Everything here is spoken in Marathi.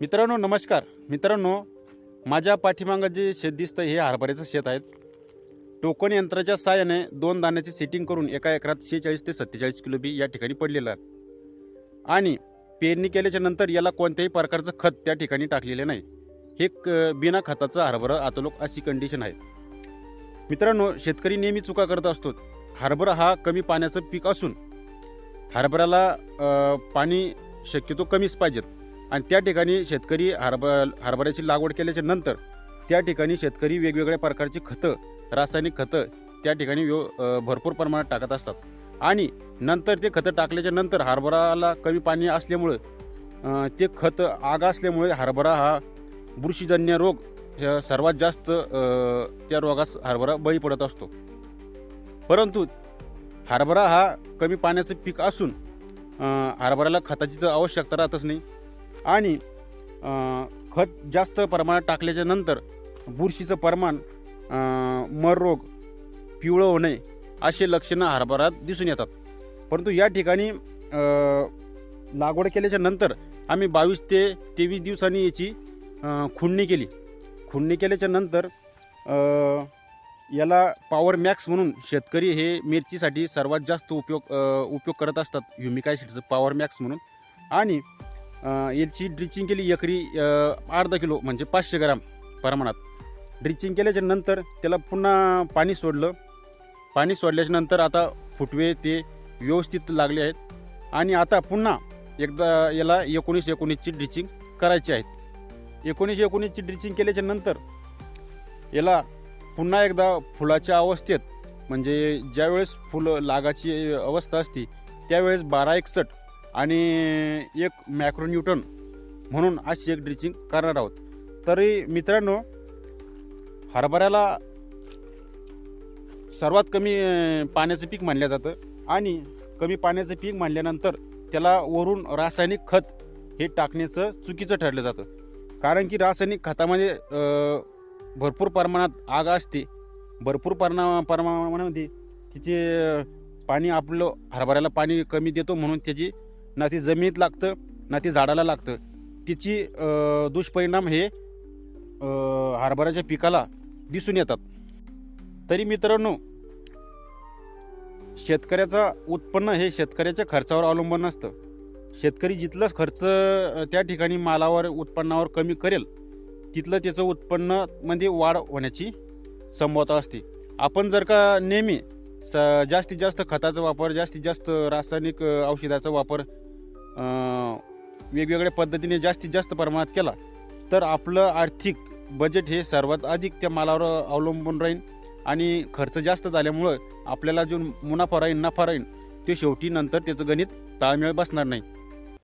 मित्रांनो नमस्कार. मित्रांनो माझ्या पाठीमागं जे शेत दिसतं हे हरभऱ्याचं शेत आहेत टोकन यंत्राच्या साहाय्याने दोन दाण्याची सेटिंग करून एका एकरात शेहेचाळीस ते सत्तेचाळीस किलो बी या ठिकाणी पडलेलं आहे. आणि पेरणी केल्याच्यानंतर याला कोणत्याही प्रकारचं खत त्या ठिकाणी टाकलेलं नाही. हे क बिना खताचं हरभरा आतलोक अशी कंडिशन आहे. मित्रांनो शेतकरी नेहमी चुका करत असतो हरभरा हा कमी पाण्याचं पीक असून हरभऱ्याला पाणी शक्यतो कमीच पाहिजेत. आणि त्या ठिकाणी शेतकरी हरभ हरभऱ्याची लागवड केल्याच्यानंतर त्या ठिकाणी शेतकरी वेगवेगळ्या प्रकारची खतं रासायनिक खतं त्या ठिकाणी व्यव भरपूर प्रमाणात टाकत असतात. आणि नंतर ते खतं टाकल्याच्या नंतर हरभराला कमी पाणी असल्यामुळं ते खत आग असल्यामुळे हरभरा हा बुरशीजन्य रोग ह्या सर्वात जास्त त्या रोगास हरभरा बळी पडत असतो. परंतु हरभरा हा कमी पाण्याचं पीक असून हरभऱ्याला खताची तर आवश्यकता राहतच नाही. आणि खत जास्त प्रमाणात टाकल्याच्या नंतर बुरशीचं प्रमाण मररोग मर रोग पिवळं होणे असे लक्षणं हरभरात दिसून येतात. परंतु या ठिकाणी लागवड केल्याच्यानंतर आम्ही बावीस ते तेवीस दिवसांनी याची खुंडणी खुडणी केली. खुडणी केल्याच्यानंतर याला पॉवर मॅक्स म्हणून शेतकरी हे मिरचीसाठी सर्वात जास्त उपयोग उपयोग करत असतात. ह्युमिकायसिडचं पॉवर मॅक्स म्हणून. आणि याची ड्रिचिंग केली एकरी अर्धा किलो म्हणजे पाचशे ग्राम प्रमाणात. ड्रिचिंग केल्याच्यानंतर त्याला पुन्हा पाणी सोडलं. पाणी सोडल्याच्या नंतर आता फुटवे ते व्यवस्थित लागले आहेत. आणि आता पुन्हा एकदा याला एकोणीस एकोणीसची ड्रिचिंग करायची आहेत एकोणीस एकोणीसची ड्रिचिंग केल्याच्यानंतर याला पुन्हा एकदा फुलाच्या अवस्थेत म्हणजे ज्यावेळेस फुलं लागाची अवस्था असते त्यावेळेस बारा एकसठ आणि एक मॅक्रोन्यूटन म्हणून अशी एक ड्रिचिंग करणार आहोत. तरी मित्रांनो हरभऱ्याला सर्वात कमी पाण्याचं पीक मानलं जातं आणि कमी पाण्याचं पीक मानल्यानंतर त्याला वरून रासायनिक खत हे टाकण्याचं चुकीचं ठरलं जातं. कारण की रासायनिक खतामध्ये भरपूर प्रमाणात आग असते. भरपूर परणा प्रमाणामध्ये तिथे पाणी आपलं हरभऱ्याला पाणी कमी देतो म्हणून त्याची ना ती जमिनीत लागतं ना ती झाडाला लागतं. तिची दुष्परिणाम हे हरभऱ्याच्या पिकाला दिसून येतात. तरी मित्रांनो शेतकऱ्याचा उत्पन्न हे शेतकऱ्याच्या खर्चावर अवलंबून असतं शेतकरी जिथलंच खर्च त्या ठिकाणी मालावर उत्पन्नावर कमी करेल तिथलं त्याचं उत्पन्नमध्ये म्हणजे वाढ होण्याची संभवता असते. आपण जर का नेहमी स जास्तीत जास्त खताचा वापर जास्तीत जास्त रासायनिक औषधाचा वापर वेगवेगळ्या पद्धतीने जास्तीत जास्त प्रमाणात केला. तर आपलं आर्थिक बजेट हे सर्वात अधिक त्या मालावर अवलंबून राहील आणि खर्च जास्त झाल्यामुळं आपल्याला जो मुनाफा राहील नफा राहील ते शेवटी नंतर त्याचं गणित ताळमेळ बसणार नाही.